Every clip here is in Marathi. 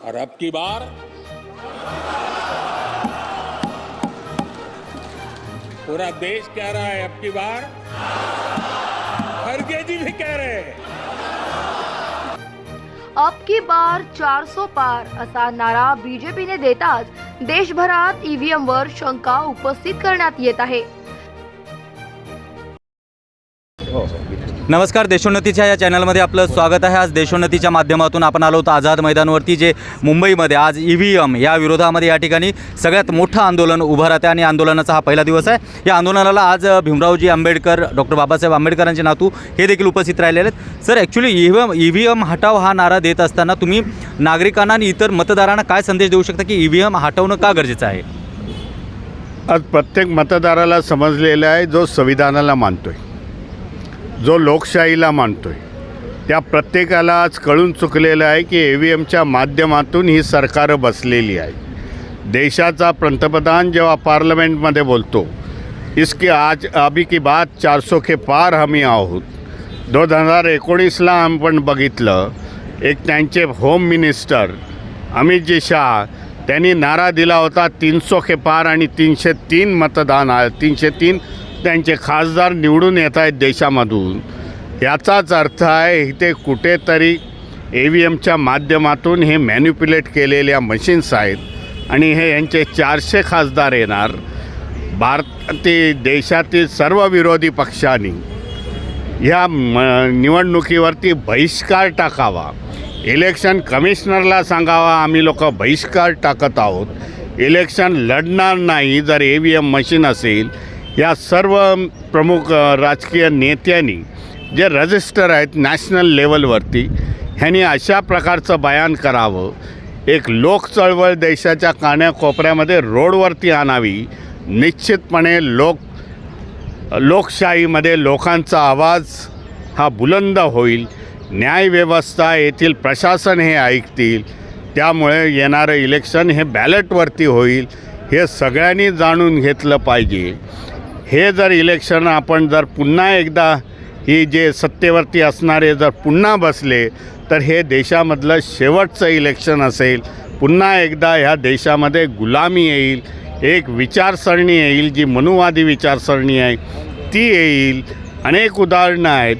और अब की बार। पूरा देश कह रहा है अब की बार। खड़गे जी भी कह रहे हैं। अब की बार 400 पार असा नारा बीजेपीने देताच देशभरात ईव्हीएम वर शंका उपस्थित करण्यात येत आहे. नमस्कार देशोन्नतीच्या या चॅनलमध्ये आपलं स्वागत आहे. आज देशोन्नतीच्या माध्यमातून आपण आलो होतो आझाद मैदानवरती जे मुंबईमध्ये आज ई व्ही एम या विरोधामध्ये या ठिकाणी सगळ्यात मोठं आंदोलन उभं राहते आणि आंदोलनाचा हा पहिला दिवस आहे. या आंदोलनाला आज भीमरावजी आंबेडकर डॉक्टर बाबासाहेब आंबेडकरांचे नातू हे देखील उपस्थित राहिलेले आहेत. Sir actually E V M E V M हटाव हा नारा देत असताना तुम्ही नागरिकांना आणि इतर मतदारांना काय संदेश देऊ शकता की ई व्ही एम हटवणं का गरजेचं आहे? आज प्रत्येक मतदाराला समजलेलं आहे जो संविधानाला मानतो आहे जो लोकशाहीला मानतो आहे त्या प्रत्येकाला आज कळून चुकलेलं आहे की ए व्ही एमच्या माध्यमातून ही सरकारं बसलेली आहे देशाचा पंतप्रधान जेव्हा पार्लमेंटमध्ये बोलतो इसकी आज अभी की बात चारसो के पार हमी आहोत. दोन हजार एकोणीसला आपण बघितलं एक त्यांचे होम मिनिस्टर अमितजी शहा त्यांनी नारा दिला होता तीनसो के पार आणि तीनशे तीन मतदान तीनशे तीन त्यांचे खासदार निवडून येत आहेत देशामधून. याचाच अर्थ आहे इथे कुठेतरी ए व्ही एमच्या माध्यमातून हे मॅन्युप्युलेट केलेल्या मशीन्स आहेत आणि हे यांचे चारशे खासदार येणार. भारतातील देशातील सर्व विरोधी पक्षांनी ह्या म निवडणुकीवरती बहिष्कार टाकावा. इलेक्शन कमिशनरला सांगावा आम्ही लोक बहिष्कार टाकत आहोत. इलेक्शन लढणार नाही जर ए व्ही एम मशीन असेल या सर्व प्रमुख राजकीय नेत्यांनी जे रजिस्टर आहेत नॅशनल लेवलवरती ह्यांनी अशा प्रकारचं बयान करावं. एक लोक चळवळ देशाच्या कान्याकोपऱ्यामध्ये रोडवरती आणावी. निश्चितपणे लोक लोकशाहीमध्ये लोकांचा आवाज हा बुलंद होईल. न्यायव्यवस्था येथील प्रशासन हे ऐकतील. त्यामुळे येणारं इलेक्शन हे बॅलेटवरती होईल. हे सगळ्यांनी जाणून घेतलं पाहिजे. हे जर इलेक्शन आपण जर पुन्हा एकदा ही जे सत्तेवरती असणारे जर पुन्हा बसले तर हे देशामधलं शेवटचं इलेक्शन असेल. पुन्हा एकदा ह्या देशामध्ये गुलामी येईल एक विचारसरणी येईल जी मनुवादी विचारसरणी आहे ती येईल. अनेक उदाहरणं आहेत.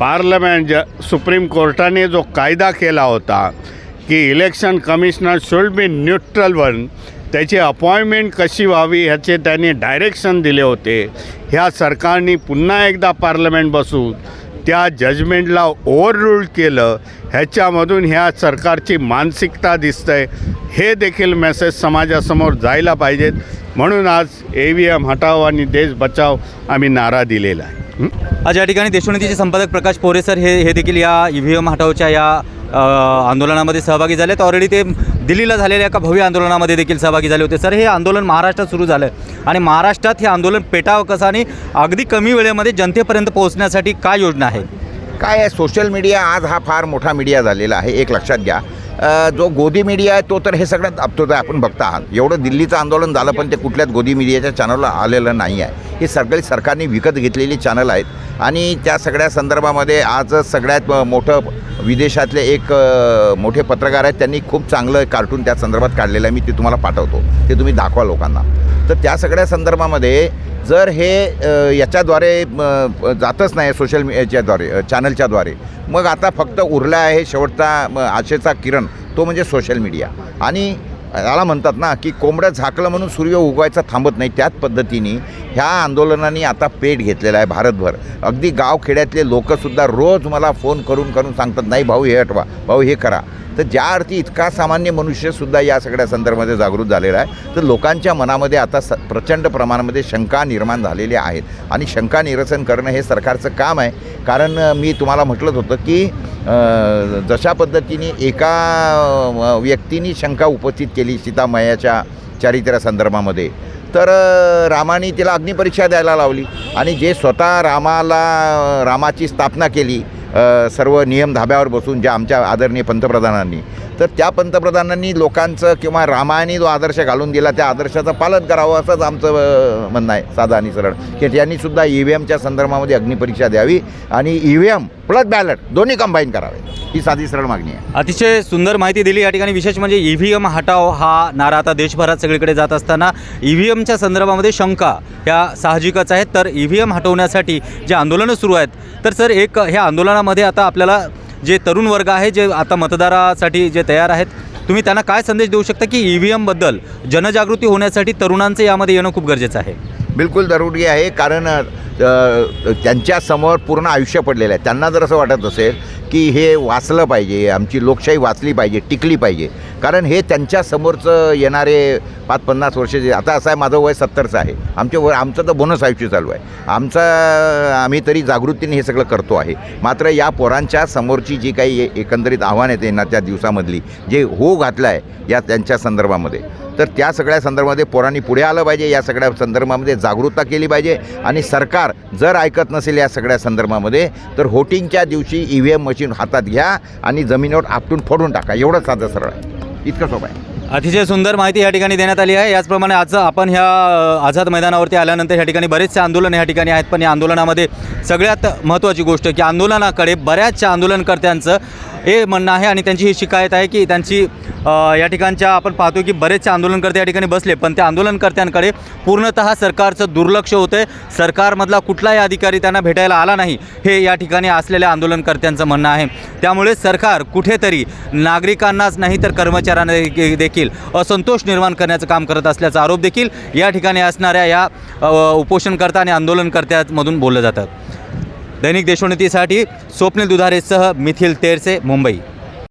पार्लमेंट ज सुप्रीम कोर्टाने जो कायदा केला होता की election commissioner should be neutral one त्याची अपॉइंटमेंट कशी व्हावी ह्याचे त्यांनी डायरेक्शन दिले होते. ह्या सरकारने पुन्हा एकदा पार्लमेंट बसून त्या जजमेंटला ओव्हररूल केलं. ह्याच्यामधून ह्या सरकारची मानसिकता दिसतंय. हे देखील मेसेज समाजासमोर जायला पाहिजेत. म्हणून आज ए व्ही एम हटाव आणि देश बचाव आम्ही नारा दिलेला आहे. आज या ठिकाणी देशोन्नतीचे संपादक प्रकाश पोरे सर हे हे देखील या ई व्ही एम हटावच्या या आंदोलनामध्ये सहभागी झाले तर ऑलरेडी ते दिल्लीला झालेल्या एका भव्य आंदोलनामध्ये देखील सहभागी झाले होते. सर हे आंदोलन महाराष्ट्रात सुरू झालं आणि महाराष्ट्रात हे आंदोलन पेटावं कसं आणि अगदी कमी वेळेमध्ये जनतेपर्यंत पोहोचण्यासाठी काय योजना आहे? काय आहे? सोशल मीडिया आज हा फार मोठा मीडिया झालेला आहे. एक लक्षात घ्या. जो गोदी मीडिया आहे तो तर हे सगळ्यात अपतोच आहे. आपण बघता आहात. एवढं दिल्लीचं आंदोलन झालं पण ते कुठल्याच गोदी मीडियाच्या चॅनलला आलेलं नाही आहे हे सगळे सरकारने विकत घेतलेली चॅनल आहेत. आणि त्या सगळ्या संदर्भामध्ये आज सगळ्यात मोठं विदेशातले एक मोठे पत्रकार आहेत. त्यांनी खूप चांगलं कार्टून त्या संदर्भात काढलेलं आहे. मी ते तुम्हाला पाठवतो. ते तुम्ही दाखवा लोकांना. तर त्या सगळ्या संदर्भामध्ये जर हे याच्याद्वारे जातच नाही सोशल मी याच्याद्वारे चॅनलच्याद्वारे मग आता फक्त उरला आहे शेवटचा म, आशेचा किरण तो म्हणजे सोशल मीडिया. आणि याला म्हणतात ना की कोंबड्या झाकलं म्हणून सूर्य उगवायचा थांबत नाही. त्याच पद्धतीने ह्या आंदोलनाने आता पेट घेतलेला आहे भारतभर. अगदी गावखेड्यातले लोकंसुद्धा रोज मला फोन करून करून सांगतात नाही भाऊ हे हटवा. भाऊ हे करा. तर ज्या अर्थी इतका सामान्य मनुष्यसुद्धा या सगळ्या संदर्भामध्ये जागृत झालेला आहे तर लोकांच्या मनामध्ये आता स प्रचंड प्रमाणामध्ये शंका निर्माण झालेल्या आहेत. आणि शंका निरसन करणं हे सरकारचं काम आहे. कारण मी तुम्हाला म्हटलंच होतं की जशा पद्धतीने एका व्यक्तीने शंका उपस्थित केली सीतामयाच्या चारित्र्यासंदर्भामध्ये तर रामाने तिला अग्निपरीक्षा द्यायला लावली आणि जे स्वतः रामाला रामाची स्थापना केली सर्व नियम धाब्यावर बसून ज्या आमच्या आदरणीय पंतप्रधानांनी तर त्या पंतप्रधानांनी लोकांचं किंवा रामायणी जो आदर्श घालून दिला त्या आदर्शाचं पालन करावं असंच आमचं म्हणणं आहे. साधा आणि सरळ. की त्यांनीसुद्धा ई व्ही एमच्या संदर्भामध्ये अग्निपरीक्षा द्यावी आणि E V M plus ballot दोन्ही कंबाईन करावे. ही साधी सरळ मागणी आहे. अतिशय सुंदर माहिती दिली. या ठिकाणी विशेष म्हणजे ई व्ही एम हटाव हा नारा आता देशभरात सगळीकडे जात असताना ई व्ही एमच्या संदर्भामध्ये शंका ह्या साहजिकच आहेत. तर ई व्ही एम हटवण्यासाठी जे आंदोलनं सुरू आहेत तर सर एक ह्या आंदोलनामध्ये आता आपल्याला जे तरुण वर्ग आहे जे आता मतदारासाठी जे तयार आहेत तुम्ही त्यांना काय संदेश देऊ शकता की ई व्ही एमबद्दल जनजागृती होण्यासाठी तरुणांचं यामध्ये येणं खूप गरजेचं आहे? बिलकुल जरुरी आहे कारण त्यांच्यासमोर पूर्ण आयुष्य पडलेलं आहे. त्यांना जर असं वाटत असेल की हे वाचलं पाहिजे आमची लोकशाही वाचली पाहिजे टिकली पाहिजे कारण हे त्यांच्यासमोरचं येणारे पाच पन्नास वर्ष जे आता असं आहे माझं वय सत्तरचं आहे. आमचे वय आमचं तर बोनस आयुष्य चालू आहे. आमचा आम्ही तरी जागृतीने हे सगळं करतो आहे. मात्र या पोरांच्या समोरची जी काही एकंदरीत आव्हान येते ना त्या दिवसामधली जे हो घातलं आहे या त्यांच्या संदर्भामध्ये. तर त्या सगळ्या संदर्भामध्ये पोरांनी पुढे आलं पाहिजे. या सगळ्या संदर्भामध्ये जागरूकता केली पाहिजे. आणि सरकार जर ऐकत नसेल या सगळ्या संदर्भामध्ये तर होटिंगच्या दिवशी ई व्ही एम मशीन हातात घ्या आणि जमिनीवर आपटून फोडून टाका. एवढंच साधं सरळ. इतकं सोपं आहे. अतिशय सुंदर माहिती या ठिकाणी देण्यात आली आहे. याचप्रमाणे आज आपण ह्या आझाद मैदानावरती आल्यानंतर ह्या ठिकाणी बरेचसे आंदोलन या ठिकाणी आहेत. पण या आंदोलनामध्ये सगळ्यात महत्त्वाची गोष्ट की आंदोलनाकडे बऱ्याचशा आंदोलनकर्त्यांचं हे म्हणणं आहे आणि त्यांची ही शिकायत आहे की त्यांची या ठिकाणच्या आपण पाहतो की बरेचसे आंदोलनकर्ते या ठिकाणी बसले. पण त्या आंदोलनकर्त्यांकडे पूर्णतः सरकारचं दुर्लक्ष होतं सरकारमधला कुठलाही अधिकारी त्यांना भेटायला आला नाही हे या ठिकाणी असलेल्या आंदोलनकर्त्यांचं म्हणणं आहे. त्यामुळे सरकार कुठेतरी नागरिकांनाच नाही तर कर्मचाऱ्यांना देखी- देखील असंतोष निर्माण करण्याचं काम करत असल्याचा आरोप देखील या ठिकाणी असणाऱ्या या उपोषणकर्ता आणि आंदोलनकर्त्यांमधून बोललं जातं. दैनिक देशोन्नतीसाठी स्वप्नील दुधारेसह मिथिल तेरसे मुंबई.